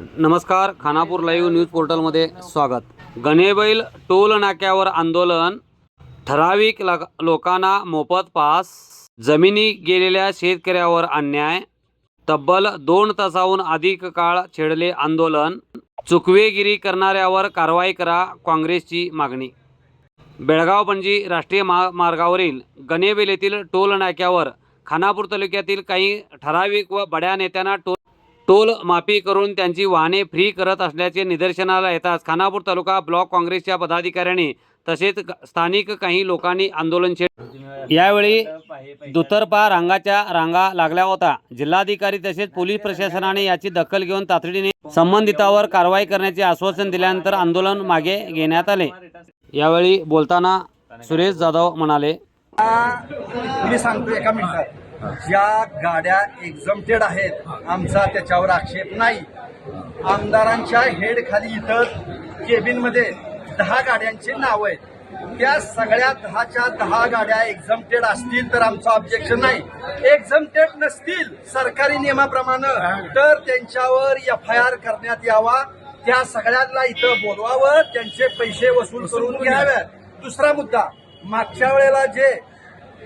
नमस्कार Khanapur live news पोर्टलमध्ये स्वागत. Ganebail toll नाक्यावर आंदोलन. ठराविक लग लोकांना मोफत पास. जमिनी गेलेल्या शेतकऱ्यावर अन्याय. तब्बल दोन तासाहून अधिक काळ छेडले आंदोलन. चुकवेगिरी करणाऱ्यावर कारवाई करा काँग्रेसची मागणी. बेळगाव पणजी राष्ट्रीय महामार्गावरील गणेबेल येथील टोल नाक्यावर खानापूर तालुक्यातील काही ठराविक व बड्या नेत्यांना टोल टोल माफी करून त्यांची वाहने फ्री करत असल्याचे निदर्शनाला येताच खानापूर तालुका ब्लॉक काँग्रेसच्या पदाधिकाऱ्यांनी तसेच स्थानिक काही लोकांनी आंदोलन छेड यावेळी दुतर्फा रांगाच्या रांगा लागल्या होता. जिल्हाधिकारी तसेच पोलीस प्रशासनाने याची दखल घेऊन तातडीने संबंधितावर कारवाई करण्याचे आश्वासन दिल्यानंतर आंदोलन मागे घेण्यात आले. यावेळी बोलताना सुरेश जाधव म्हणाले मी सांगतो एका मिनिटात. ज्या गाड्या एक्झम्प्टेड आहेत आमचा त्याच्यावर आक्षेप नाही. आमदारांच्या हेड खाली इथं केबिनमध्ये दहा गाड्यांची नाव आहेत. त्या सगळ्या दहाच्या दहा गाड्या एक्झम्प्टेड असतील तर आमचं ऑब्जेक्शन नाही. एक्झम्प्टेड नसतील सरकारी नियमाप्रमाणे तर त्यांच्यावर एफ आय आर करण्यात यावा. त्या सगळ्यांना इथं बोलवावं त्यांचे पैसे वसूल करून घ्याव्यात दुसरा मुद्दा मागच्या वेळेला जे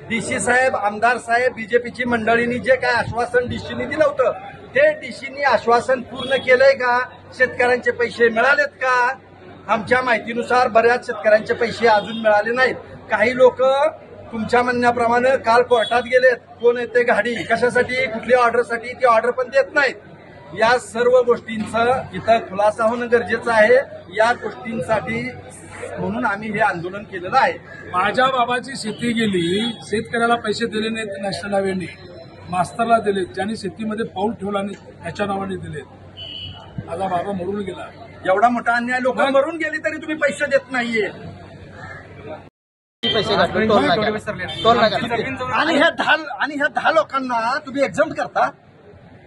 डीसी साहेब आमदार साहेब बीजेपीची मंडळींनी जे काय आश्वासन डीसीनी दिलं होतं ते डीसीनी आश्वासन पूर्ण केलंय का? शेतकऱ्यांचे पैसे मिळालेत का? आमच्या माहितीनुसार बऱ्याच शेतकऱ्यांचे पैसे अजून मिळाले नाहीत. काही लोक तुमच्या म्हणण्याप्रमाणे काल कोर्टात गेलेत. कोण येते गाडी? कशासाठी? कुठल्या ऑर्डरसाठी? ती ऑर्डर पण देत नाहीत. या सर्व गोष्टींचं इथं खुलासा होणं गरजेचं आहे. या गोष्टींसाठी म्हणून आम्ही हे आंदोलन केलेलं आहे. माझ्या बाबाची शेती गेली शेतकऱ्याला पैसे दिले नाहीत नॅशनल हायवेने मास्तरला दिले ज्यांनी शेतीमध्ये पाऊल ठेवला नाही त्याच्या नावाने दिले माझा बाबा मरून गेला. एवढा मोठा अन्याय लोक मरून गेली तरी तुम्ही पैसे देत नाहीये. पैसे टोल. आणि ह्या दहा आणि ह्या दहा लोकांना तुम्ही एक्झाम करता?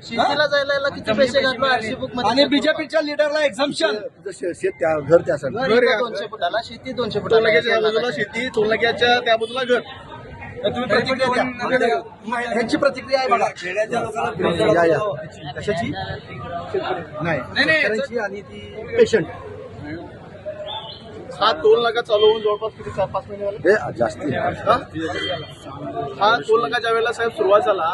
शेतीला जायला याला किती पैसे काढलो आरसी बुकमध्ये आणि बीजेपीच्या लिडरला एक्झाम्शन शेत त्या घर त्यासाठी घर दोनशे फुटाला शेती दोनशे फुटाला टोलनाक्याच्या बाजूला शेती टोलनाक्याच्या त्या बाजूला घर. तुम्ही प्रतिक्रिया द्या. ह्याची प्रतिक्रिया आहे बघा. या, या. कशाची? नाही. शेतकऱ्यांची आणि ती पेशंट हा टोल नाका चालू होऊन जवळपास किती चार पाच महिने झाले? जास्ती. हा? हा टोल नाका ज्या वेळेला साहेब सुरुवात झाला.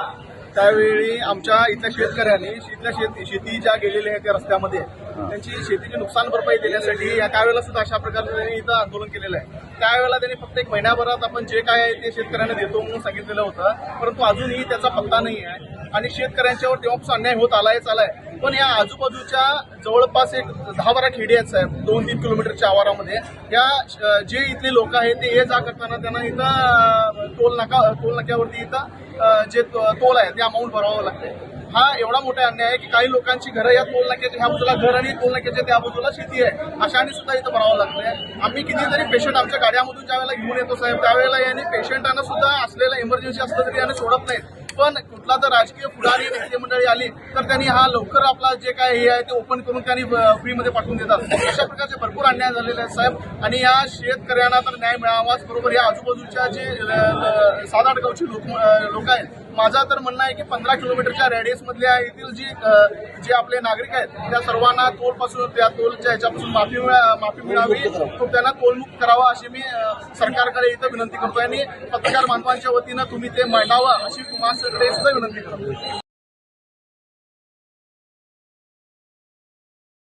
त्यावेळी आमच्या इथल्या शेतकऱ्यांनी इथल्या शेती शेती ज्या गेलेल्या आहेत त्या रस्त्यामध्ये त्यांची शेतीची नुकसान भरपाई देण्यासाठी या त्यावेळेला सुद्धा अशा प्रकारे त्यांनी इथं आंदोलन केलेलं आहे. त्यावेळेला त्यांनी फक्त एक महिन्याभरात आपण जे काय आहे ते शेतकऱ्यांना देतो म्हणून सांगितलेलं होतं परंतु अजूनही त्याचा पत्ता नाही आहे. आणि शेतकऱ्यांच्यावर तेव्हापासून अन्याय होत आलाय चालाय. पण या आजूबाजूच्या जवळपास एक दहा बारा खेडी आहेत साहेब. दोन तीन किलोमीटरच्या आवारामध्ये. या जे इथले लोक आहेत ते ये जा करताना त्यांना इथं टोल नाका टोल नाक्यावरती इथं जे तो- टोल आहे ते अमाऊंट भरावं लागते हा एवढा मोठा अन्याय आहे की काही लोकांची घरं या टोल नाक्याच्या ह्या बाजूला घर आणि टोल नाक्याच्या त्या बाजूला शेती आहे. अशाने सुद्धा इथं भरावं लागतंय. आम्ही कितीतरी पेशंट आमच्या गाड्यामधून ज्या वेळेला घेऊन येतो साहेब त्यावेळेला यांनी पेशंटांना सुद्धा असलेलं इमर्जन्सी असलं तरी यांना सोडत नाहीत. पण कुठला तर राजकीय पुढारी नेते मंडळी आली तर त्यांनी हा लवकर आपला जे काय हे आहे ते ओपन करून त्यांनी फ्रीमध्ये पाठवून देतात. अशा प्रकारचे भरपूर अन्याय झालेले आहेत साहेब. आणि या शेतकऱ्यांना तर न्याय मिळावाच. बरोबर या आजूबाजूच्या जे सात आठ गावचे लोक लोक आहेत माझा तर म्हणणं आहे की पंधरा किलोमीटरच्या रेडियस मधल्या येथील जी जे आपले नागरिक आहेत त्या सर्वांना टोलपासून त्या टोलच्या ह्याच्यापासून माफी मिळा- माफी मिळावी. तो त्यांना टोलमुक्त करावा अशी मी सरकारकडे इथं विनंती करतोय. आणि पत्रकार बांधवांच्या वतीनं तुम्ही ते मांडावं अशी तुम्हाला सुद्धा विनंती करतो